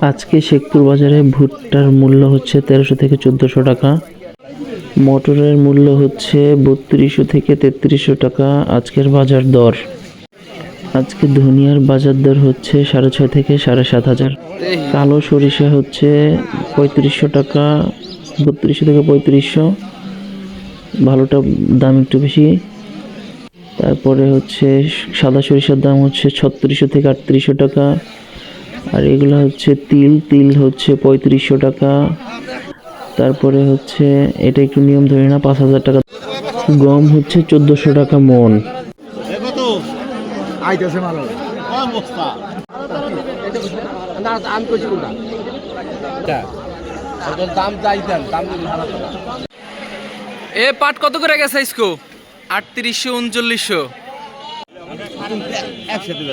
আজকে শেখপুর বাজারে ভুট্টার মূল্য হচ্ছে তেরোশো থেকে চোদ্দোশো টাকা। মটরের মূল্য হচ্ছে বত্রিশশো থেকে তেত্রিশশো টাকা আজকের বাজার দর। আজকে ধনিয়ার বাজার দর হচ্ছে সাড়ে ছয় থেকে সাড়ে সাত হাজার। কালো সরিষা হচ্ছে পঁয়ত্রিশশো টাকা, বত্রিশশো থেকে পঁয়ত্রিশশো। ভালোটা দাম একটু বেশি। তারপরে হচ্ছে সাদা সরিষার দাম হচ্ছে ছত্রিশশো থেকে আটত্রিশশো টাকা। আর এগুলো হচ্ছে তিল তিল হচ্ছে পঁয়ত্রিশশো টাকা। তারপরে হচ্ছে, এটা একটু নিয়ম ধরে না পাঁচ হাজার টাকা। গম হচ্ছে চোদ্দোশো টাকা মন। এ পাট কত করে গেছে ইসকো আটত্রিশশো, উনচল্লিশশো। একসাথে